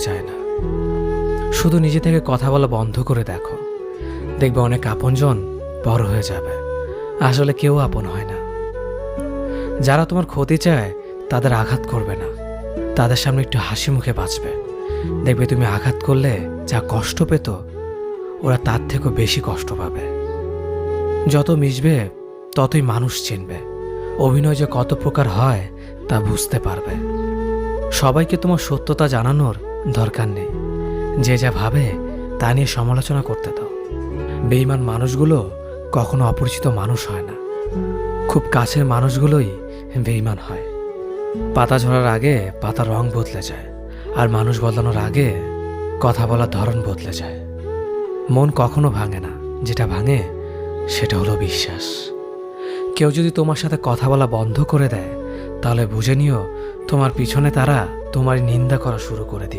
চায় না। শুধু নিজে থেকে কথা বলা বন্ধ করে দেখো। দেখবে অনেক আপনজন বড় হয়ে যাবে। আসলে কেউ আপন হয় না। যারা তোমার ক্ষতি চায়, তাদের আঘাত করবে না। তাদের সামনে একটু হাসি মুখে বাঁচবে। দেখবে তুমি আঘাত করলে যা কষ্ট পেত, ওরা তার থেকেও বেশি কষ্ট পাবে। যত মিশবে, ততই মানুষ চিনবে। অভিনয় যে কত প্রকার হয়, তা বুঝতে পারবে। সবাইকে তোমার সত্যতা জানানোর দরকার নেই। যে যা ভাবে, তা নিয়ে সমালোচনা করতে দাও। বেইমান মানুষগুলো কখনো অপরিচিত মানুষ হয় না। খুব কাছের মানুষগুলোই বেইমান হয়। পাতা ঝরার আগে পাতার রং বদলে যায়, আর মানুষ বদলানোর আগে কথা বলার ধরন বদলে যায়। মন কখনো ভাঙে না, যেটা ভাঙে, সেটা হলো বিশ্বাস। কেউ যদি তোমার সাথে কথা বলা বন্ধ করে দেয়, তাহলে বুঝে নিও, তোমার পিছনে তারা তোমার নিন্দা করা শুরু করে দিয়ে